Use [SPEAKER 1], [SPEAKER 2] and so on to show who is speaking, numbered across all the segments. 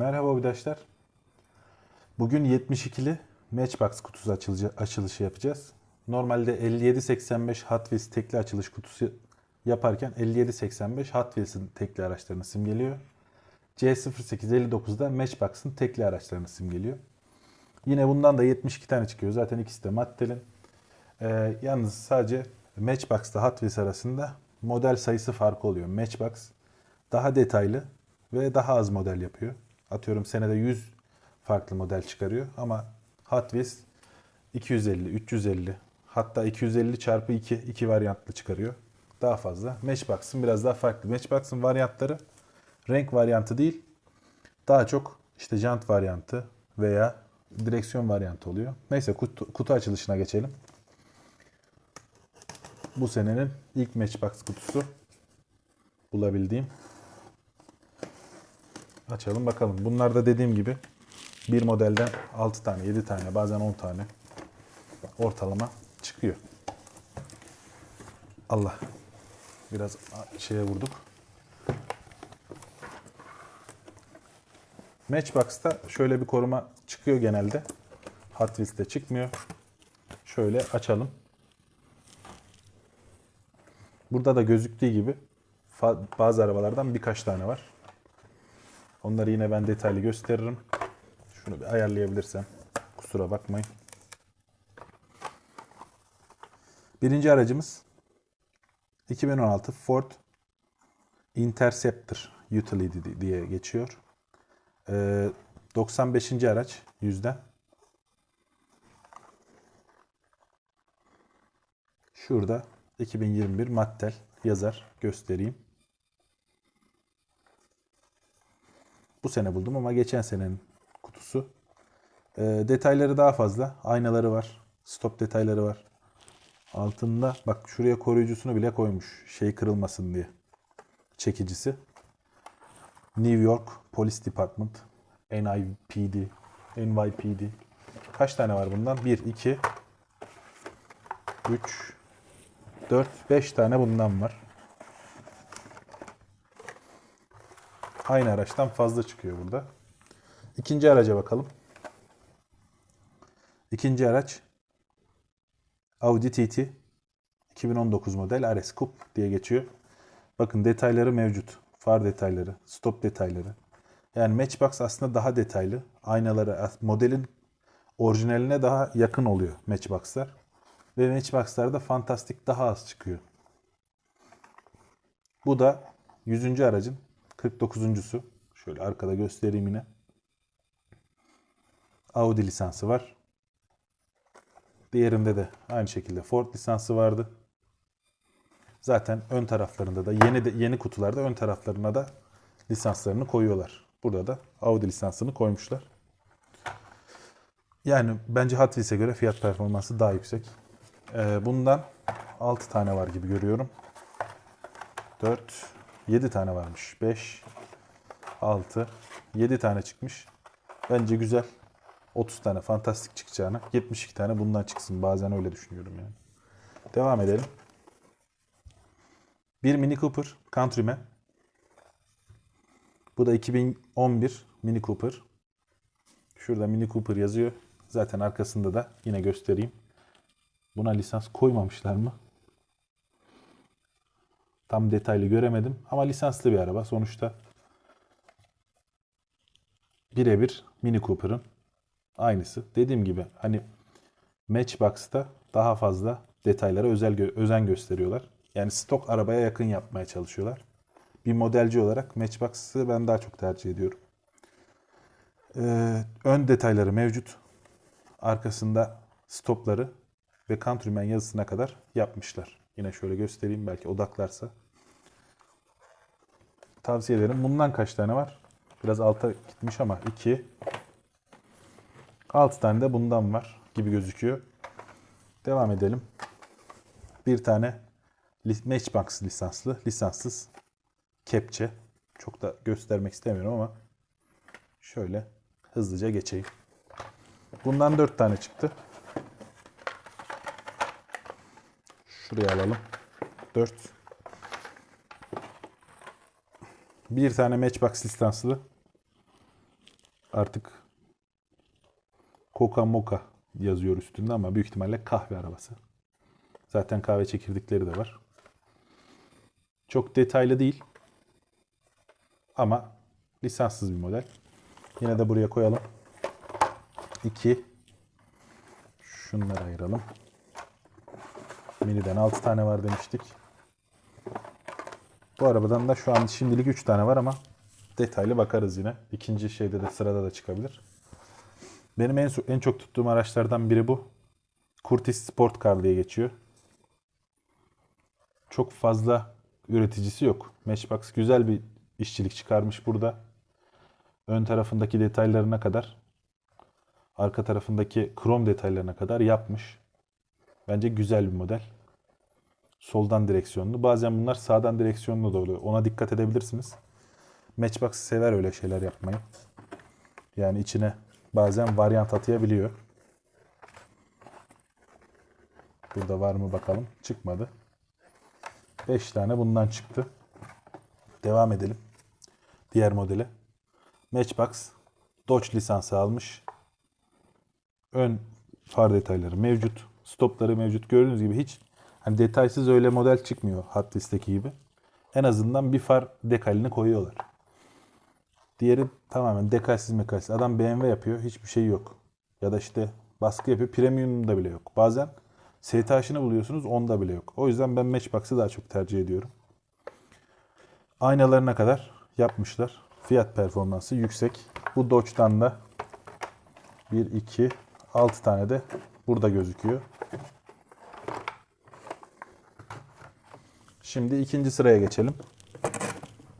[SPEAKER 1] Merhaba arkadaşlar. Bugün 72'li Matchbox kutusu açılışı, açılışı yapacağız. Normalde 5785 Hot Wheels tekli açılış kutusu yaparken 5785 Hot Wheels'in tekli araçlarını simgeliyor. C0859'da Matchbox'ın tekli araçlarını simgeliyor. Yine bundan da 72 tane çıkıyor. Zaten ikisi de Mattel'in. Ee, yalnız sadece Matchbox'ta Hot Wheels arasında model sayısı farkı oluyor. Matchbox daha detaylı ve daha az model yapıyor. Atıyorum senede 100 farklı model çıkarıyor ama Hot Wheels 250, 350 hatta 250 çarpı 2 iki varyantlı çıkarıyor. Daha fazla. Matchbox'ın biraz daha farklı. Matchbox'ın varyantları renk varyantı değil. Daha çok işte jant varyantı veya direksiyon varyantı oluyor. Neyse kutu, kutu açılışına geçelim. Bu senenin ilk Matchbox kutusu bulabildiğim. Açalım bakalım. Bunlar da dediğim gibi bir modelden 6 tane, 7 tane, bazen 10 tane ortalama çıkıyor. Allah. Biraz şeye vurduk. Matchbox'ta şöyle bir koruma çıkıyor genelde. Hot Wheels'te çıkmıyor. Şöyle açalım. Burada da gözüktüğü gibi bazı arabalardan birkaç tane var. Onları yine ben detaylı gösteririm. Şunu bir ayarlayabilirsem. Kusura bakmayın. Birinci aracımız 2016 Ford Interceptor Utility diye geçiyor. Ee, 95. araç yüzden. Şurada 2021 Mattel yazar göstereyim. Bu sene buldum ama geçen senenin kutusu. Ee, detayları daha fazla. Aynaları var. Stop detayları var. Altında bak şuraya koruyucusunu bile koymuş. Şey kırılmasın diye. Çekicisi. New York Police Department. NIPD. NYPD. Kaç tane var bundan? 1, 2, 3, 4, 5 tane bundan var. Aynı araçtan fazla çıkıyor burada. İkinci araca bakalım. İkinci araç Audi TT 2019 model RS Coupe diye geçiyor. Bakın detayları mevcut. Far detayları, stop detayları. Yani Matchbox aslında daha detaylı. Aynaları modelin orijinaline daha yakın oluyor Matchbox'lar. Ve Matchbox'larda fantastik daha az çıkıyor. Bu da 100. aracın 49.sü. Şöyle arkada göstereyim yine. Audi lisansı var. Diğerinde de aynı şekilde Ford lisansı vardı. Zaten ön taraflarında da yeni de, yeni kutularda ön taraflarına da lisanslarını koyuyorlar. Burada da Audi lisansını koymuşlar. Yani bence Hot Wheels'e göre fiyat performansı daha yüksek. Ee, bundan 6 tane var gibi görüyorum. 4, 7 tane varmış. 5, 6, 7 tane çıkmış. Bence güzel. 30 tane fantastik çıkacağına 72 tane bundan çıksın. Bazen öyle düşünüyorum yani. Devam edelim. Bir Mini Cooper Countryman. Bu da 2011 Mini Cooper. Şurada Mini Cooper yazıyor. Zaten arkasında da yine göstereyim. Buna lisans koymamışlar mı? Tam detaylı göremedim ama lisanslı bir araba. Sonuçta birebir Mini Cooper'ın aynısı. Dediğim gibi hani Matchbox'ta daha fazla detaylara özel gö- özen gösteriyorlar. Yani stok arabaya yakın yapmaya çalışıyorlar. Bir modelci olarak Matchbox'ı ben daha çok tercih ediyorum. Ee, ön detayları mevcut. Arkasında stopları ve Countryman yazısına kadar yapmışlar. Yine şöyle göstereyim belki odaklarsa. Tavsiye ederim. Bundan kaç tane var? Biraz alta gitmiş ama 2 6 tane de bundan var gibi gözüküyor. Devam edelim. Bir tane Matchbox lisanslı, lisanssız kepçe. Çok da göstermek istemiyorum ama şöyle hızlıca geçeyim. Bundan 4 tane çıktı. Şuraya alalım. 4. Bir tane Matchbox lisanslı artık Coca Moka yazıyor üstünde ama büyük ihtimalle kahve arabası. Zaten kahve çekirdekleri de var. Çok detaylı değil. Ama lisanssız bir model. Yine de buraya koyalım. 2 Şunları ayıralım. Mini'den 6 tane var demiştik. Bu arabadan da şu an şimdilik 3 tane var ama detaylı bakarız yine. İkinci şeyde de sırada da çıkabilir. Benim en, en çok tuttuğum araçlardan biri bu. Curtis Sport Car diye geçiyor. Çok fazla üreticisi yok. Matchbox güzel bir işçilik çıkarmış burada. Ön tarafındaki detaylarına kadar, arka tarafındaki krom detaylarına kadar yapmış. Bence güzel bir model. Soldan direksiyonlu. Bazen bunlar sağdan direksiyonlu da oluyor. Ona dikkat edebilirsiniz. Matchbox sever öyle şeyler yapmayı. Yani içine bazen varyant atayabiliyor. Burada var mı bakalım. Çıkmadı. 5 tane bundan çıktı. Devam edelim. Diğer modele. Matchbox Dodge lisansı almış. Ön far detayları mevcut. Stopları mevcut. Gördüğünüz gibi hiç hani detaysız öyle model çıkmıyor Hot Wheels'teki gibi. En azından bir far dekalini koyuyorlar. Diğeri tamamen dekalsiz mekalsiz. Adam BMW yapıyor. Hiçbir şey yok. Ya da işte baskı yapıyor. Premium'da bile yok. Bazen STH'ını buluyorsunuz. Onda bile yok. O yüzden ben Matchbox'ı daha çok tercih ediyorum. Aynalarına kadar yapmışlar. Fiyat performansı yüksek. Bu Dodge'dan da 1, 2, 6 tane de burada gözüküyor. Şimdi ikinci sıraya geçelim.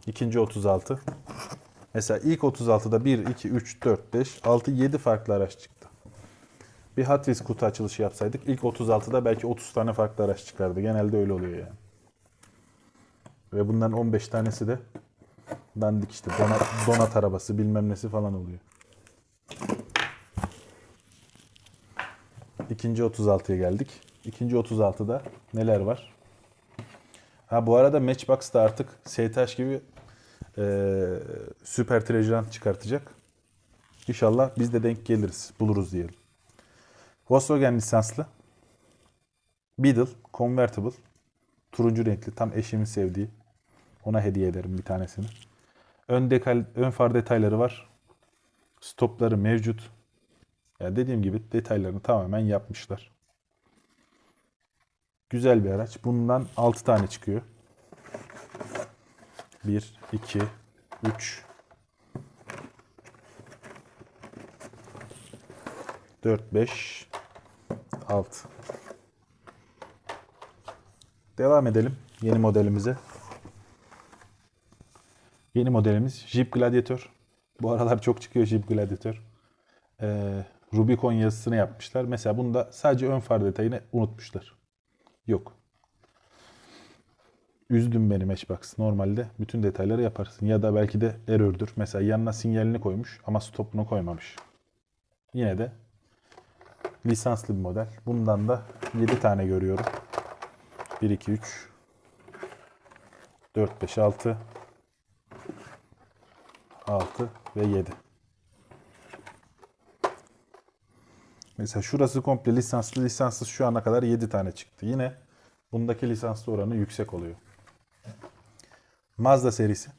[SPEAKER 1] İkinci 36. Mesela ilk 36'da 1, 2, 3, 4, 5, 6, 7 farklı araç çıktı. Bir Hot kutu açılışı yapsaydık ilk 36'da belki 30 tane farklı araç çıkardı. Genelde öyle oluyor yani. Ve bunların 15 tanesi de dandik işte donat, donat arabası bilmem nesi falan oluyor. İkinci 36'ya geldik. İkinci 36'da neler var? Ha bu arada Matchbox da artık STH gibi e, süper treasure'dan çıkartacak. İnşallah biz de denk geliriz, buluruz diyelim. Volkswagen lisanslı. Beetle Convertible. Turuncu renkli. Tam eşimin sevdiği. Ona hediye ederim bir tanesini. Ön, dekal, ön far detayları var. Stopları mevcut. Ya dediğim gibi detaylarını tamamen yapmışlar. Güzel bir araç. Bundan 6 tane çıkıyor. 1, 2, 3, 4, 5, 6. Devam edelim yeni modelimize. Yeni modelimiz Jeep Gladiator. Bu aralar çok çıkıyor Jeep Gladiator. Ee, Rubicon yazısını yapmışlar. Mesela bunda sadece ön far detayını unutmuşlar. Yok. Üzdüm beni Matchbox. Normalde bütün detayları yaparsın. Ya da belki de error'dur. Mesela yanına sinyalini koymuş ama stopunu koymamış. Yine de lisanslı bir model. Bundan da 7 tane görüyorum. 1, 2, 3, 4, 5, 6, 6 ve 7. Mesela şurası komple lisanslı. Lisanssız şu ana kadar 7 tane çıktı. Yine bundaki lisanslı oranı yüksek oluyor. Mazda serisi.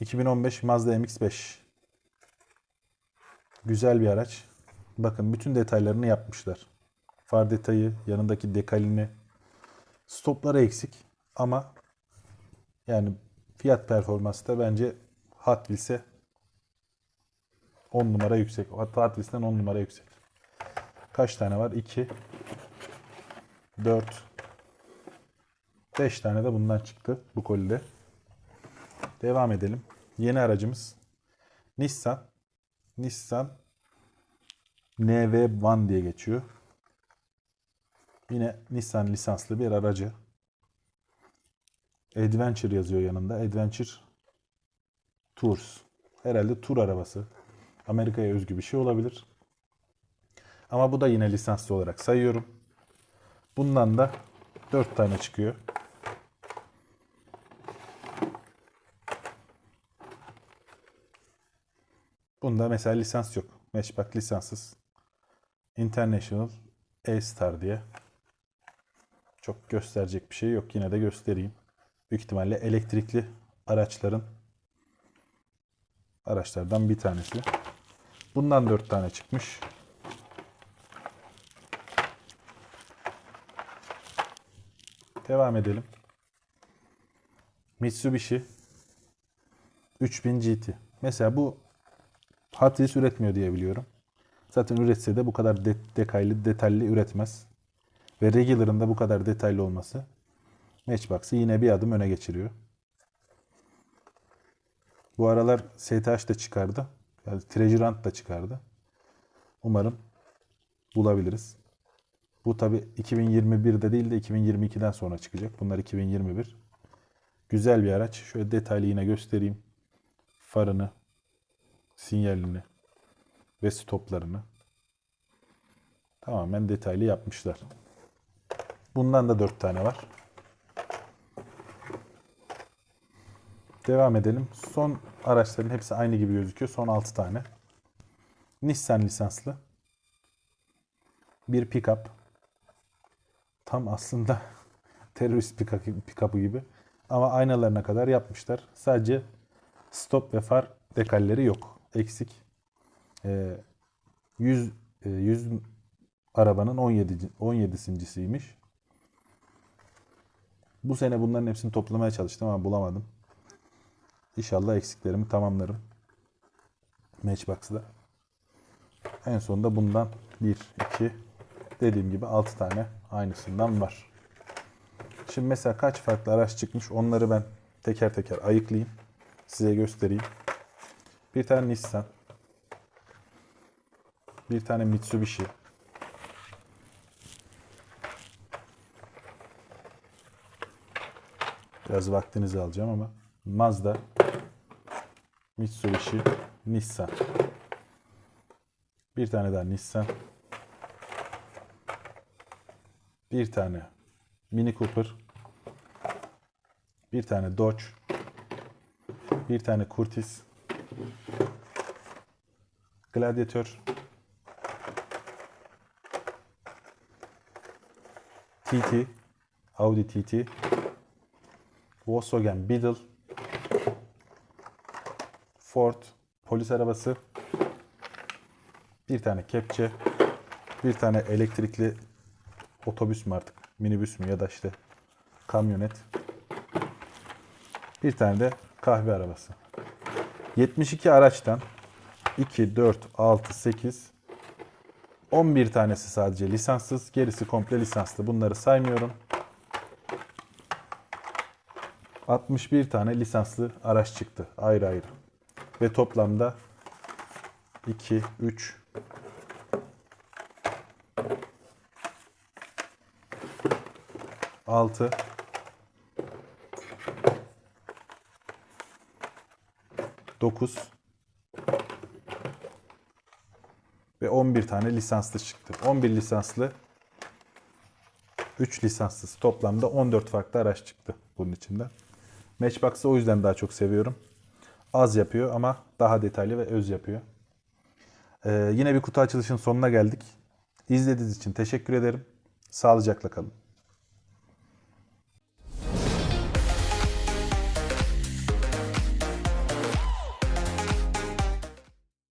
[SPEAKER 1] 2015 Mazda MX-5. Güzel bir araç. Bakın bütün detaylarını yapmışlar. Far detayı, yanındaki dekalini. Stopları eksik ama yani fiyat performansı da bence Hot Wheels'e 10 numara yüksek. Hatta Wheels'ten 10 numara yüksek. Kaç tane var? 2 4 5 tane de bundan çıktı bu kolide. Devam edelim. Yeni aracımız Nissan. Nissan NV1 diye geçiyor. Yine Nissan lisanslı bir aracı. Adventure yazıyor yanında. Adventure Tours. Herhalde tur arabası. Amerika'ya özgü bir şey olabilir. Ama bu da yine lisanslı olarak sayıyorum. Bundan da 4 tane çıkıyor. Bunda mesela lisans yok. Matchbox lisanssız. International A-Star diye. Çok gösterecek bir şey yok. Yine de göstereyim. Büyük ihtimalle elektrikli araçların araçlardan bir tanesi. Bundan 4 tane çıkmış. Devam edelim. Mitsubishi 3000 GT. Mesela bu Hot üretmiyor diye biliyorum. Zaten üretse de bu kadar de- detaylı, detaylı üretmez. Ve Regular'ın da bu kadar detaylı olması Matchbox'ı yine bir adım öne geçiriyor. Bu aralar STH da çıkardı. Yani Treasure Hunt da çıkardı. Umarım bulabiliriz. Bu tabi 2021'de değil de 2022'den sonra çıkacak. Bunlar 2021. Güzel bir araç. Şöyle detaylı yine göstereyim. Farını, sinyalini ve stoplarını tamamen detaylı yapmışlar. Bundan da 4 tane var. Devam edelim. Son araçların hepsi aynı gibi gözüküyor. Son 6 tane. Nissan lisanslı. Bir pick-up. Tam aslında terörist pick- pick-up'ı gibi. Ama aynalarına kadar yapmışlar. Sadece stop ve far dekalleri yok. Eksik. Ee, 100 e, 100 arabanın 17 17.siymiş. Bu sene bunların hepsini toplamaya çalıştım ama bulamadım. İnşallah eksiklerimi tamamlarım. Matchbox'da. En sonunda bundan 1, 2, dediğim gibi 6 tane aynısından var. Şimdi mesela kaç farklı araç çıkmış onları ben teker teker ayıklayayım. Size göstereyim. Bir tane Nissan. Bir tane Mitsubishi. Biraz vaktinizi alacağım ama Mazda, Mitsubishi, Nissan. Bir tane daha Nissan. Bir tane Mini Cooper. Bir tane Dodge. Bir tane Curtis. Gladiator. TT. Audi TT. Volkswagen Beetle. Ford polis arabası. Bir tane kepçe. Bir tane elektrikli otobüs mü artık? Minibüs mü ya da işte kamyonet. Bir tane de kahve arabası. 72 araçtan 2, 4, 6, 8, 11 tanesi sadece lisanssız. Gerisi komple lisanslı. Bunları saymıyorum. 61 tane lisanslı araç çıktı ayrı ayrı. Ve toplamda 2, 3, 6, 9 ve 11 tane lisanslı çıktı. 11 lisanslı 3 lisanssız toplamda 14 farklı araç çıktı bunun içinden. Matchbox'ı o yüzden daha çok seviyorum. Az yapıyor ama daha detaylı ve öz yapıyor. Ee, yine bir kutu açılışın sonuna geldik. İzlediğiniz için teşekkür ederim. Sağlıcakla kalın.